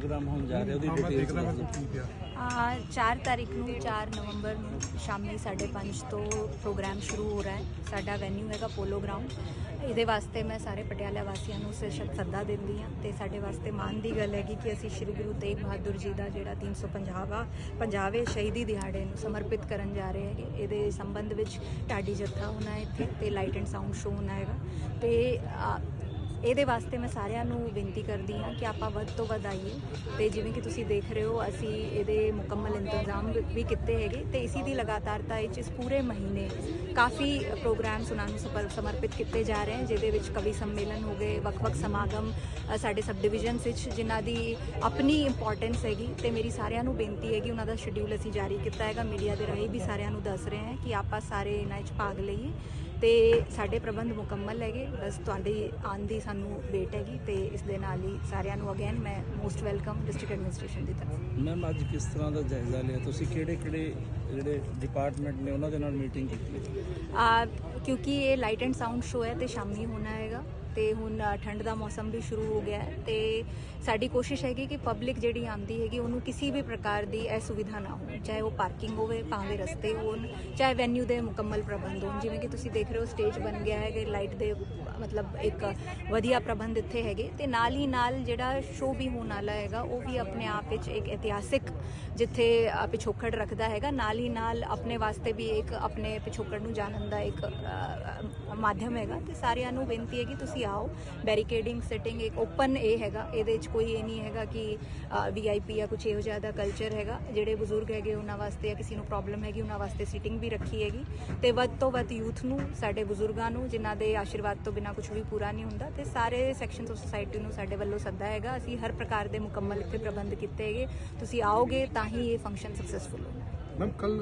Programme ਹੋਣ ਜਾ ਰਿਹਾ ਉਹਦੀ ਪਿਆ ਆ। 4 ਤਾਰੀਖ ਨੂੰ 4 ਨਵੰਬਰ ਨੂੰ ਸ਼ਾਮੀ 5:30 ਤੋਂ ਪ੍ਰੋਗਰਾਮ ਸ਼ੁਰੂ ਹੋ ਰਿਹਾ ਹੈ। ਸਾਡਾ ਵੈਨਿਊ ਹੈਗਾ ਪੋਲੋ ਗਰਾਊਂਡ ਇਹਦੇ ਵਾਸਤੇ ਮੈਂ ਸਾਰੇ ਪਟਿਆਲਾ ਵਾਸੀਆਂ ਨੂੰ ਸੱਦਾ ਦਿੰਦੀ ਹਾਂ ਤੇ ਸਾਡੇ ਵਾਸਤੇ ਮਾਣ ਦੀ ਗੱਲ ਹੈਗੀ ਕਿ ਅਸੀਂ ਸ੍ਰੀ ਗੁਰੂ ਤੇਗ ਬਹਾਦਰ ਜੀ ਦਾ ਜਿਹੜਾ 350ਵਾਂ ਪੰਜਾਬੇ ਸ਼ਹੀਦੀ ਦਿਹਾੜੇ ਨੂੰ ਸਮਰਪਿਤ ਕਰਨ ਜਾ ਰਹੇ ਹੈਗੇ। ਇਹਦੇ ਸੰਬੰਧ ਵਿੱਚ ਢਾਡੀ ਜੱਥਾ ਹੋਣਾ ਹੈ ਇੱਥੇ ਤੇ ਲਾਈਟ ਐਂਡ ਸਾਊਂਡ ਸ਼ੋਅ ਹੋਣਾ ਹੈਗਾ। ਤੇ ਇਹਦੇ ਵਾਸਤੇ ਮੈਂ ਸਾਰਿਆਂ ਨੂੰ ਬੇਨਤੀ ਕਰਦੀ ਹਾਂ ਕਿ ਆਪਾਂ ਵੱਧ ਤੋਂ ਵੱਧ ਆਈਏ ਤੇ ਜਿਵੇਂ ਕਿ ਤੁਸੀਂ ਦੇਖ ਰਹੇ ਹੋ, ਅਸੀਂ ਇਹਦੇ ਮੁਕੰਮਲ ਇੰਤਜ਼ਾਮ ਵੀ- ਕੀਤੇ ਹੈਗੇ ਤੇ ਇਸੇ ਦੀ ਲਗਾਤਾਰਤਾ ਵਿੱਚ ਇਸ ਪੂਰੇ ਮਹੀਨੇ ਕਾਫੀ ਪ੍ਰੋਗਰਾਮਸ ਉਹਨਾਂ ਨੂੰ ਸਪਰ- ਸਮਰਪਿਤ ਕੀਤੇ ਜਾ ਰਹੇ ਹਨ, ਜਿਹਦੇ ਵਿੱਚ ਕਵੀ ਸੰਮੇਲਨ ਹੋ ਗਏ, ਵੱਖ-ਵੱਖ ਸਮਾਗਮ ਸਾਡੇ ਸਬ ਡਿਵੀਜ਼ਨਸ ਵਿੱਚ ਜਿਨ੍ਹਾਂ ਦੀ ਆਪਣੀ ਇੰਪੋਰਟੈਂਸ ਹੈਗੀ ਤੇ ਮੇਰੀ ਸਾਰਿਆਂ ਨੂੰ ਬੇਨਤੀ ਹੈ ਕਿ ਉਹਨਾਂ ਦਾ ਸ਼ਡਿਊਲ ਅਸੀਂ ਜਾਰੀ ਕੀਤਾ ਹੈਗਾ ਮੀਡੀਆ ਦੇ ਰਾਹੀਂ ਵੀ ਸਾਰਿਆਂ ਨੂੰ ਦੱਸ ਰਹੇ ਹਾਂ ਕਿ ਆਪਾਂ ਸਾਰੇ ਇਹਨਾਂ ਵਿੱਚ ਭਾਗ ਲਈਏ। ਤੇ ਸਾਡੇ ਪ੍ਰਬੰਧ ਮੁਕੰਮਲ ਹੈਗੇ। ਬਸ ਤੁਹਾਡੀ ਆਉਣ ਦੀ ਸਾਨੂੰ ਵੇਟ ਹੈਗੀ ਤੇ ਇਸ ਦੇ ਨਾਲ ਹੀ ਸਾਰਿਆਂ ਨੂੰ ਅਗੇਨ ਮੈਂ ਮੋਸਟ ਵੈਲਕਮ ਡਿਸਟ੍ਰਿਕਟ ਐਡਮਿਨਿਸਟ੍ਰੇਸ਼ਨ ਦੀ ਤਰਫ ਮੈਮ ਅੱਜ ਕਿਸ ਤਰ੍ਹਾਂ ਦਾ ਜਾਇਜ਼ਾ ਲਿਆ? ਤੁਸੀਂ ਕਿਹੜੇ ਕਿਹੜੇ ਜਿਹੜੇ ਡਿਪਾਰਟਮੈਂਟ ਨੇ ਉਹਨਾਂ ਦੇ ਨਾਲ ਮੀਟਿੰਗ ਕੀਤੀ? ਆ ਕਿਉਂਕਿ ਇਹ ਲਾਈਟ ਐਂਡ ਸਾਊਂਡ ਸ਼ੋਅ ਹੈ ਤੇ ਸ਼ਾਮੀ ਹੋਣਾ ਹੈਗਾ। ਤੇ ਹੁਣ ਠੰਡ ਦਾ ਮੌਸਮ ਵੀ ਸ਼ੁਰੂ ਹੋ ਗਿਆ ਹੈ ਤੇ ਸਾਡੀ ਕੋਸ਼ਿਸ਼ ਹੈਗੀ ਕਿ ਪਬਲਿਕ ਜਿਹੜੀ ਆਂਦੀ ਹੈਗੀ, ਉਹਨੂੰ ਕਿਸੇ ਵੀ ਪ੍ਰਕਾਰ ਦੀ ਅਸੁਵਿਧਾ ਨਾ ਹੋਵੇ ਚਾਹੇ ਉਹ ਪਾਰਕਿੰਗ ਹੋਵੇ, ਭਾਵੇਂ ਰਸਤੇ ਹੋਣ, ਚਾਹੇ ਵੈਨਿਊ ਦੇ ਮੁਕੰਮਲ ਪ੍ਰਬੰਧ ਹੋਣ। ਜਿਵੇਂ ਕਿ ਤੁਸੀਂ ਦੇਖ ਰਹੇ ਹੋ ਸਟੇਜ ਬਣ ਗਿਆ ਹੈ ਕਿ ਲਾਈਟ ਦੇ, ਮਤਲਬ ਇੱਕ ਵਧੀਆ ਪ੍ਰਬੰਧ ਇੱਥੇ ਹੈਗੇ। ਤੇ ਨਾਲ ਹੀ ਨਾਲ ਜਿਹੜਾ ਸ਼ੋਅ ਵੀ ਹੋਣ ਵਾਲਾ ਹੈਗਾ, ਉਹ ਵੀ ਆਪਣੇ ਆਪ ਵਿੱਚ ਇੱਕ ਇਤਿਹਾਸਿਕ ਜਿੱਥੇ ਪਿਛੋਕੜ ਰੱਖਦਾ ਹੈਗਾ। ਨਾਲ ਹੀ ਨਾਲ ਆਪਣੇ ਵਾਸਤੇ ਵੀ ਇੱਕ ਆਪਣੇ ਪਿਛੋਕੜ ਨੂੰ ਜਾਣਨ ਦਾ ਇੱਕ ਮਾਧਿਅਮ ਹੈਗਾ। ਤੇ ਸਾਰਿਆਂ ਨੂੰ ਬੇਨਤੀ ਹੈ ਕਿ ਤੁਸੀਂ ਆਓ ਬੈਰੀਕੇਡਿੰਗ ਸਿਟਿੰਗ ਇੱਕ ਓਪਨ ਇਹ ਹੈਗਾ। ਇਹਦੇ ਵਿੱਚ ਕੋਈ ਇਹ ਨਹੀਂ ਹੈਗਾ ਕਿ ਵੀਆਈਪੀ ਜਾਂ ਕੁਝ ਇਹੋ ਜਿਹਾ ਦਾ ਕਲਚਰ ਹੈਗਾ। ਜਿਹੜੇ ਬਜ਼ੁਰਗ ਹੈਗੇ ਉਹਨਾਂ ਵਾਸਤੇ ਜਾਂ ਕਿਸੇ ਨੂੰ ਪ੍ਰੋਬਲਮ ਹੈਗੀ ਉਹਨਾਂ ਵਾਸਤੇ ਸਿਟਿੰਗ ਵੀ ਰੱਖੀ ਹੈਗੀ। ਤੇ ਵੱਧ ਤੋਂ ਵੱਧ ਯੂਥ ਨੂੰ, ਸਾਡੇ ਬਜ਼ੁਰਗਾਂ ਨੂੰ, ਜਿਨ੍ਹਾਂ ਦੇ ਆਸ਼ੀਰਵਾਦ ਤੋਂ ਬਿਨਾ ਕੁਝ ਵੀ ਪੂਰਾ ਨਹੀਂ ਹੁੰਦਾ, ਤੇ ਸਾਰੇ ਸੈਕਸ਼ਨਸ ਆਫ ਸੋਸਾਇਟੀ ਨੂੰ ਸਾਡੇ ਵੱਲੋਂ ਸੱਦਾ ਹੈਗਾ। ਅਸੀਂ ਹਰ ਪ੍ਰਕਾਰ ਦੇ ਮੁਕੰਮਲ ਇੱਥੇ ਪ੍ਰਬੰਧ ਕੀਤੇ ਹੈਗੇ। ਤੁਸੀਂ ਆਓਗੇ ਤਾਂ ਹੀ ਇਹ ਫੰਕਸ਼ਨ ਸਕਸੈਸਫੁਲ ਹੋਣਾ ਮੈਮ ਕੱਲ